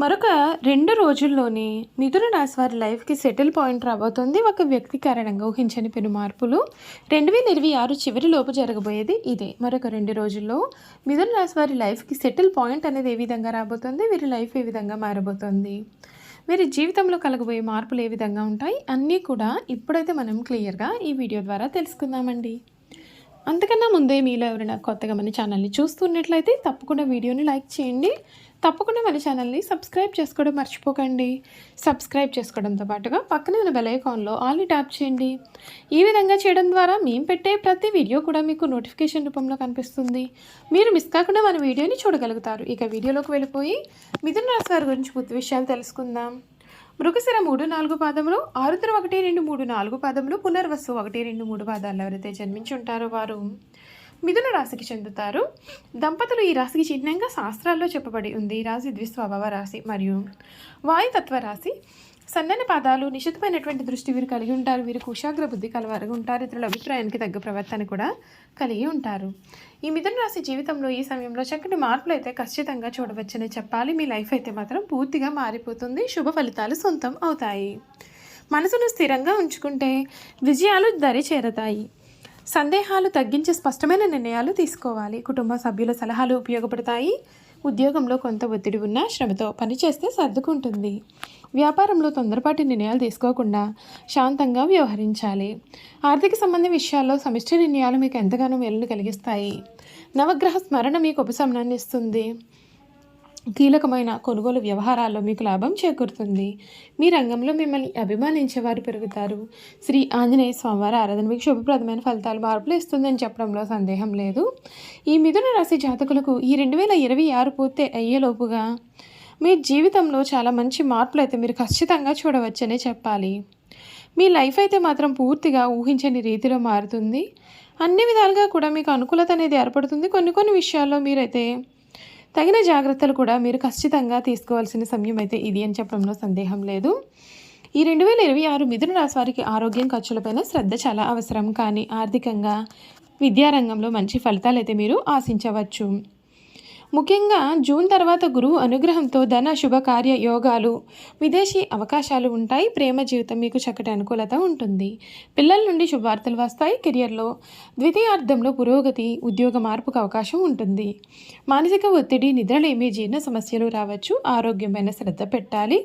మరొక రెండు రోజుల్లోనే మిథున రాశి వారి లైఫ్కి సెటిల్ పాయింట్ రాబోతుంది. ఒక వ్యక్తి కారణంగా ఊహించని పెను మార్పులు. రెండు వేల ఇరవై ఆరు చివరి లోపు జరగబోయేది ఇదే. మరొక రెండు రోజుల్లో మిథున రాశి వారి లైఫ్కి సెటిల్ పాయింట్ అనేది ఏ విధంగా రాబోతుంది? వీరి లైఫ్ ఏ విధంగా మారబోతుంది? వీరి జీవితంలో కలగబోయే మార్పులు ఏ విధంగా ఉంటాయి? అన్నీ కూడా ఇప్పుడైతే మనం క్లియర్గా ఈ వీడియో ద్వారా తెలుసుకుందామండి. అంతకన్నా ముందే మీలో ఎవరైనా కొత్తగా మన ఛానల్ని చూస్తున్నట్లయితే తప్పకుండా వీడియోని లైక్ చేయండి. తప్పకుండా మన ఛానల్ని సబ్స్క్రైబ్ చేసుకోవడం మర్చిపోకండి. సబ్స్క్రైబ్ చేసుకోవడంతో పాటుగా పక్కనే ఉన్న బెల్ ఐకాన్లో ఆల్ని ట్యాప్ చేయండి. ఈ విధంగా చేయడం ద్వారా మేము పెట్టే ప్రతి వీడియో కూడా మీకు నోటిఫికేషన్ రూపంలో కనిపిస్తుంది. మీరు మిస్ కాకుండా మన వీడియోని చూడగలుగుతారు. ఇక వీడియోలోకి వెళ్ళిపోయి మిథున రాశి వారి గురించి పూర్తి విషయాలు తెలుసుకుందాం. మృగశిర మూడు నాలుగు పాదములు ఆరుద్ర ఒకటి రెండు మూడు నాలుగు పాదములు పునర్వసు ఒకటి రెండు మూడు పాదాలు ఎవరైతే జన్మించి ఉంటారో వారు. మిథున రాశికి చెందుతారు. దంపతులు ఈ రాశికి చిహ్నంగా శాస్త్రాల్లో చెప్పబడి ఉంది. ఈ రాశి ద్విస్వభావ రాశి మరియు వాయుతత్వ రాశి. సన్నని పాదాలు నిశితమైనటువంటి దృష్టి వీరు కలిగి ఉంటారు. వీరు కుశాగ్ర బుద్ధి కలవారుగా ఉంటారు. ఇతరుల అభిప్రాయానికి తగ్గ ప్రవర్తన కూడా కలిగి ఉంటారు. ఈ మిథున రాశి జీవితంలో ఈ సమయంలో చక్కటి మార్పులు అయితే ఖచ్చితంగా చూడవచ్చని చెప్పాలి. మీ లైఫ్ అయితే మాత్రం పూర్తిగా మారిపోతుంది. శుభ ఫలితాలు సొంతం అవుతాయి. మనసును స్థిరంగా ఉంచుకుంటే విజయాలు దరి చేరతాయి. సందేహాలు తగ్గించి స్పష్టమైన నిర్ణయాలు తీసుకోవాలి. కుటుంబ సభ్యుల సలహాలు ఉపయోగపడతాయి. ఉద్యోగంలో కొంత ఒత్తిడి ఉన్నా శ్రమతో పనిచేస్తే సర్దుకుంటుంది. వ్యాపారంలో తొందరపాటి నిర్ణయాలు తీసుకోకుండా శాంతంగా వ్యవహరించాలి. ఆర్థిక సంబంధ విషయాల్లో సమిష్టి నిర్ణయాలు మీకు ఎంతగానో మేలును కలిగిస్తాయి. నవగ్రహ స్మరణ మీకు ఉపశమనాన్ని ఇస్తుంది. కీలకమైన కొనుగోలు వ్యవహారాల్లో మీకు లాభం చేకూరుతుంది. మీ రంగంలో మిమ్మల్ని అభిమానించే వారు పెరుగుతారు. శ్రీ ఆంజనేయ స్వామివారి ఆరాధన మీకు శుభప్రదమైన ఫలితాలు మార్పులు ఇస్తుందని చెప్పడంలో సందేహం లేదు. ఈ మిథున రాశి జాతకులకు ఈ రెండు వేల ఇరవై ఆరు పూర్తి అయ్యేలోపుగా మీ జీవితంలో చాలా మంచి మార్పులు అయితే మీరు ఖచ్చితంగా చూడవచ్చనే చెప్పాలి. మీ లైఫ్ అయితే మాత్రం పూర్తిగా ఊహించని రీతిలో మారుతుంది. అన్ని విధాలుగా కూడా మీకు అనుకూలత అనేది ఏర్పడుతుంది. కొన్ని కొన్ని విషయాల్లో మీరైతే తగిన జాగ్రత్తలు కూడా మీరు ఖచ్చితంగా తీసుకోవాల్సిన సమయం అయితే ఇది అని చెప్పడంలో సందేహం లేదు. ఈ రెండు వేల ఇరవై ఆరు మిథున రాశి వారికి ఆరోగ్యం ఖర్చులపైన శ్రద్ధ చాలా అవసరం. కానీ ఆర్థికంగా విద్యారంగంలో మంచి ఫలితాలు అయితే మీరు ఆశించవచ్చు. ముఖ్యంగా జూన్ తర్వాత గురువు అనుగ్రహంతో ధన శుభకార్య యోగాలు విదేశీ అవకాశాలు ఉంటాయి. ప్రేమ జీవితం మీకు చక్కటి అనుకూలత ఉంటుంది. పిల్లల నుండి శుభవార్తలు వస్తాయి. కెరియర్లో ద్వితీయార్థంలో పురోగతి ఉద్యోగ మార్పుకు అవకాశం ఉంటుంది. మానసిక ఒత్తిడి నిద్రలేమి జీర్ణ సమస్యలు రావచ్చు. ఆరోగ్యమైన శ్రద్ధ పెట్టాలి.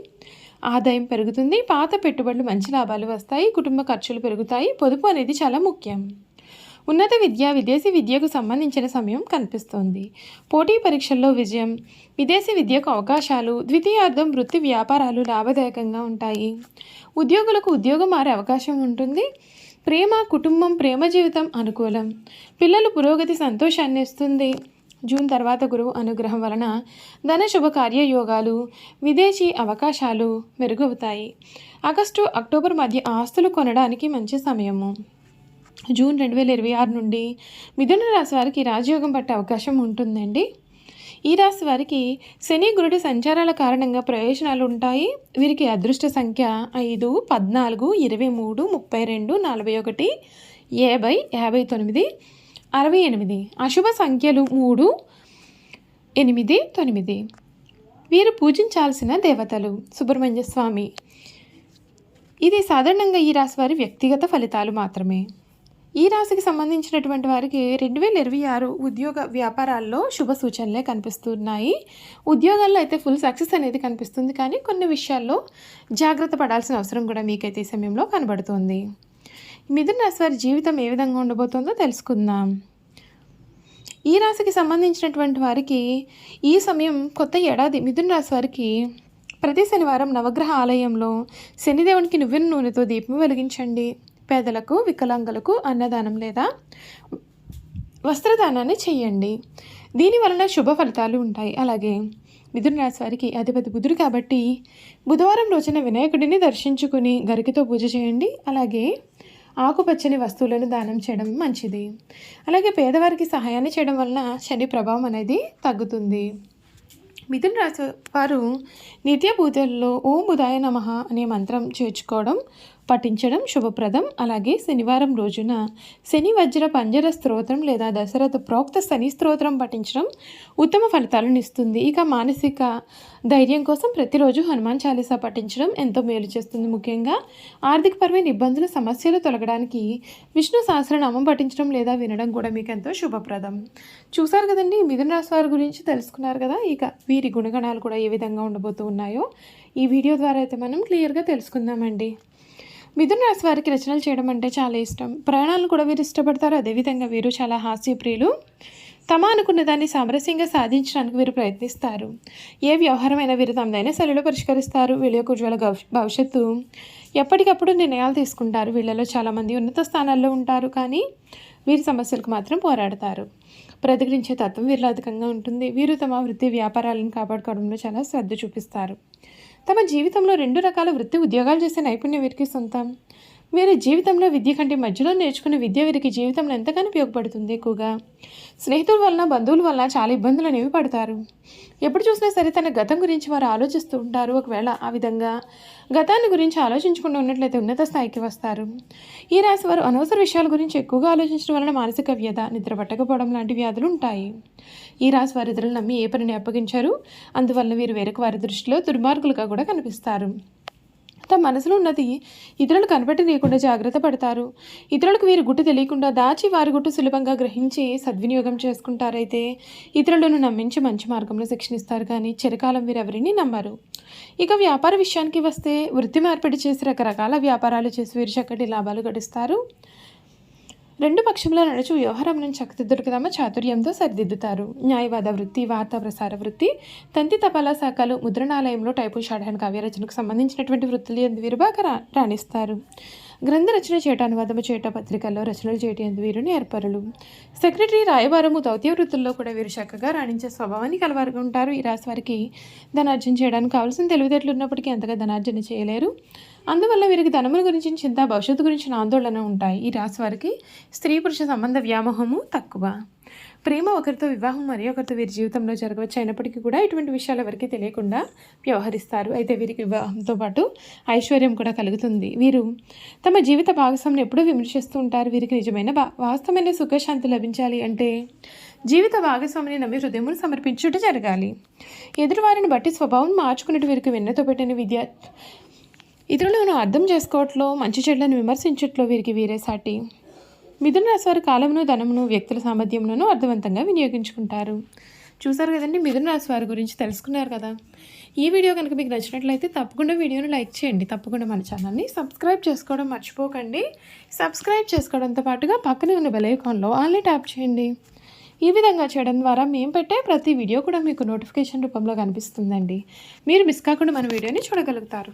ఆదాయం పెరుగుతుంది. పాత పెట్టుబడులు మంచి లాభాలు వస్తాయి. కుటుంబ ఖర్చులు పెరుగుతాయి. పొదుపు అనేది చాలా ముఖ్యం. ఉన్నత విద్య విదేశీ విద్యకు సంబంధించిన సమయం కనిపిస్తోంది. పోటీ పరీక్షల్లో విజయం విదేశీ విద్యకు అవకాశాలు ద్వితీయార్థం వృత్తి వ్యాపారాలు లాభదాయకంగా ఉంటాయి. ఉద్యోగులకు ఉద్యోగం మారే అవకాశం ఉంటుంది. ప్రేమ కుటుంబం ప్రేమ జీవితం అనుకూలం. పిల్లలు పురోగతి సంతోషాన్ని ఇస్తుంది. జూన్ తర్వాత గురువు అనుగ్రహం వలన ధన శుభకార్య యోగాలు విదేశీ అవకాశాలు మెరుగవుతాయి. ఆగస్టు అక్టోబర్ మధ్య ఆస్తులు కొనడానికి మంచి సమయము. జూన్ రెండు వేల ఇరవై ఆరు నుండి మిథున రాశి వారికి రాజయోగం పట్టే అవకాశం ఉంటుందండి. ఈ రాశి వారికి శని గురుడి సంచారాల కారణంగా ప్రయోజనాలు ఉంటాయి. వీరికి అదృష్ట సంఖ్య ఐదు పద్నాలుగు ఇరవై మూడు ముప్పై రెండు నలభై ఒకటి యాభై యాభై తొమ్మిది అరవై ఎనిమిది. అశుభ సంఖ్యలు మూడు ఎనిమిది తొమ్మిది. వీరు పూజించాల్సిన దేవతలు సుబ్రహ్మణ్య స్వామి. ఇది సాధారణంగా ఈ రాశి వారి వ్యక్తిగత ఫలితాలు మాత్రమే. ఈ రాశికి సంబంధించినటువంటి వారికి రెండు వేల ఇరవై ఆరు ఉద్యోగ వ్యాపారాల్లో శుభ సూచనలే కనిపిస్తున్నాయి. ఉద్యోగాల్లో అయితే ఫుల్ సక్సెస్ అనేది కనిపిస్తుంది. కానీ కొన్ని విషయాల్లో జాగ్రత్త పడాల్సిన అవసరం కూడా మీకైతే ఈ సమయంలో కనబడుతుంది. మిథున రాశి వారి జీవితం ఏ విధంగా ఉండబోతుందో తెలుసుకుందాం. ఈ రాశికి సంబంధించినటువంటి వారికి ఈ సమయం కొత్త ఏడాది మిథున రాశి వారికి ప్రతి శనివారం నవగ్రహ ఆలయంలో శనిదేవునికి నువ్వున నూనెతో దీపం వెలిగించండి. పేదలకు వికలాంగులకు అన్నదానం లేదా వస్త్రదానాన్ని చేయండి. దీని వలన శుభ ఫలితాలు ఉంటాయి. అలాగే మిథున రాశి వారికి అధిపతి బుధుడు కాబట్టి బుధవారం రోజున వినాయకుడిని దర్శించుకుని గరికతో పూజ చేయండి. అలాగే ఆకుపచ్చని వస్తువులను దానం చేయడం మంచిది. అలాగే పేదవారికి సహాయాన్ని చేయడం వలన శని ప్రభావం అనేది తగ్గుతుంది. మిథున రాశి వారు నిత్య పూజల్లో ఓం బుధాయ నమ అనే మంత్రం చేర్చుకోవడం పఠించడం శుభప్రదం. అలాగే శనివారం రోజున శని వజ్ర పంజర స్తోత్రం లేదా దశరథ ప్రోక్త శని స్తోత్రం పఠించడం ఉత్తమ ఫలితాలను ఇస్తుంది. ఇక మానసిక ధైర్యం కోసం ప్రతిరోజు హనుమాన్ చాలీసా పఠించడం ఎంతో మేలు చేస్తుంది. ముఖ్యంగా ఆర్థికపరమైన ఇబ్బందులు సమస్యలు తొలగడానికి విష్ణు సహస్రనామం పఠించడం లేదా వినడం కూడా మీకు ఎంతో శుభప్రదం. చూసారు కదండి? మిథున రాశి వారి గురించి తెలుసుకున్నారు కదా? ఇక వీరి గుణగణాలు కూడా ఏ విధంగా ఉండబోతూ ఉన్నాయో ఈ వీడియో ద్వారా అయితే మనం క్లియర్గా తెలుసుకుందామండి. మిథున రాశి వారికి రచనలు చేయడం అంటే చాలా ఇష్టం. ప్రయాణాలను కూడా వీరు ఇష్టపడతారు. అదేవిధంగా వీరు చాలా హాస్యప్రియులు. తమ అనుకున్న దాన్ని సామరస్యంగా సాధించడానికి వీరు ప్రయత్నిస్తారు. ఏ వ్యవహారమైనా వీరు తమదైన శైలిలో పరిష్కరిస్తారు. వీళ్ళ యొక్క ఉజ్వల భవిష్యత్తు ఎప్పటికప్పుడు నిర్ణయాలు తీసుకుంటారు. వీళ్ళలో చాలామంది ఉన్నత స్థానాల్లో ఉంటారు. కానీ వీరి సమస్యలకు మాత్రం పోరాడతారు. ప్రతిఘటించే తత్వం వీరిలో అధికంగా ఉంటుంది. వీరు తమ వృత్తి వ్యాపారాలను కాపాడుకోవడంలో చాలా శ్రద్ధ చూపిస్తారు. తమ జీవితంలో రెండు రకాల వృత్తి ఉద్యోగాలు చేసే నైపుణ్యం వీరికి సొంతం. వీరి జీవితంలో విద్య కంటే మధ్యలో నేర్చుకున్న విద్య వీరికి జీవితంలో ఎంతగానో ఉపయోగపడుతుంది ఎక్కువగా. స్నేహితుల వలన బంధువుల వలన చాలా ఇబ్బందులు అనేవి పడతారు. ఎప్పుడు చూసినా సరే తన గతం గురించి వారు ఆలోచిస్తూ ఉంటారు. ఒకవేళ ఆ విధంగా గతాన్ని గురించి ఆలోచించకుండా ఉన్నట్లయితే ఉన్నత స్థాయికి వస్తారు. ఈ రాశి వారు అనవసర విషయాల గురించి ఎక్కువగా ఆలోచించడం వలన మానసిక వ్యధ నిద్ర పట్టకపోవడం లాంటి వ్యాధులు ఉంటాయి. ఈ రాశి వారి ఇతరులు నమ్మి ఏ పనిని అప్పగించారు? అందువల్ల వీరు వేరొక వారి దృష్టిలో దుర్మార్గులుగా కూడా కనిపిస్తారు. తమ మనసులో ఉన్నది. ఇతరులు కనిపెట్టనీయకుండా జాగ్రత్త పడతారు. ఇతరులకు వీరి గుట్టు తెలియకుండా దాచి వారి గుట్టు సులభంగా గ్రహించి సద్వినియోగం చేసుకుంటారైతే ఇతరులను నమ్మించి మంచి మార్గంలో శిక్షణిస్తారు కానీ చిరకాలం వీరు ఎవరిని నమ్మరు. ఇక వ్యాపార విషయానికి వస్తే వృత్తి మార్పిడి చేసి రకరకాల వ్యాపారాలు చేసి వీరు చక్కటి లాభాలు గడిస్తారు. రెండు పక్షంలో నడుచు వ్యవహారం చక్కదిద్దుకు తమ చాతుర్యంతో సరిదిద్దుతారు. న్యాయవాద వృత్తి వార్తా ప్రసార వృత్తి తంతి తపాలా శాఖలు ముద్రణాలయంలో టైపు షాఢన్ కావ్యరచనకు సంబంధించినటువంటి వృత్తులు ఎందు బాగా రా- రాణిస్తారు. గ్రంథ రచన చేయట అనువాదము చేయట పత్రికల్లో రచనలు చేయటం ఎందు వీరుని ఏర్పరులు. సెక్రటరీ రాయబారము దౌత్య వృత్తుల్లో కూడా వీరు చక్కగా రాణించే స్వభావాన్ని కలవారు ఉంటారు. ఈ రాశి వారికి ధనార్జన చేయడానికి కావాల్సిన తెలివితేటలు ఉన్నప్పటికీ అంతగా ధనార్జన చేయలేరు. అందువల్ల వీరికి ధనముల గురించి చింత భవిష్యత్తు గురించిన ఆందోళన ఉంటాయి. ఈ రాశి వారికి స్త్రీ పురుష సంబంధ వ్యామోహము తక్కువ. ప్రేమ ఒకరితో వివాహం మరి ఒకరితో వీరి జీవితంలో జరగవచ్చు అయినప్పటికీ కూడా ఇటువంటి విషయాలు ఎవరికి తెలియకుండా వ్యవహరిస్తారు. అయితే వీరికి వివాహంతో పాటు ఐశ్వర్యం కూడా కలుగుతుంది. వీరు తమ జీవిత భాగస్వామిని ఎప్పుడూ విమర్శిస్తూ ఉంటారు. వీరికి నిజమైన వాస్తవమైన సుఖశాంతి లభించాలి అంటే జీవిత భాగస్వామిని నమ్మి హృదయమును సమర్పించుట జరగాలి. ఎదురువారిని బట్టి స్వభావం మార్చుకున్నట్టు వీరికి వెన్నతో పెట్టిన విద్య ఇతరులను అర్థం చేసుకోవట్లో మంచి చెడ్లను విమర్శించట్లో వీరికి వీరే సాటి. మిథున రాశి వారి కాలమును ధనమును వ్యక్తుల సామర్థ్యంలోనూ అర్థవంతంగా వినియోగించుకుంటారు. చూసారు కదండి మిథున రాశి వారి గురించి తెలుసుకున్నారు కదా. ఈ వీడియో కనుక మీకు నచ్చినట్లయితే తప్పకుండా వీడియోని లైక్ చేయండి. తప్పకుండా మన ఛానల్ని సబ్స్క్రైబ్ చేసుకోవడం మర్చిపోకండి. సబ్స్క్రైబ్ చేసుకోవడంతో పాటుగా పక్కనే ఉన్న బెలైకాన్లో ఆన్లీ ట్యాప్ చేయండి. ఈ విధంగా చేయడం ద్వారా మేము పెట్టే ప్రతి వీడియో కూడా మీకు నోటిఫికేషన్ రూపంలో కనిపిస్తుందండి. మీరు మిస్ కాకుండా మన వీడియోని చూడగలుగుతారు.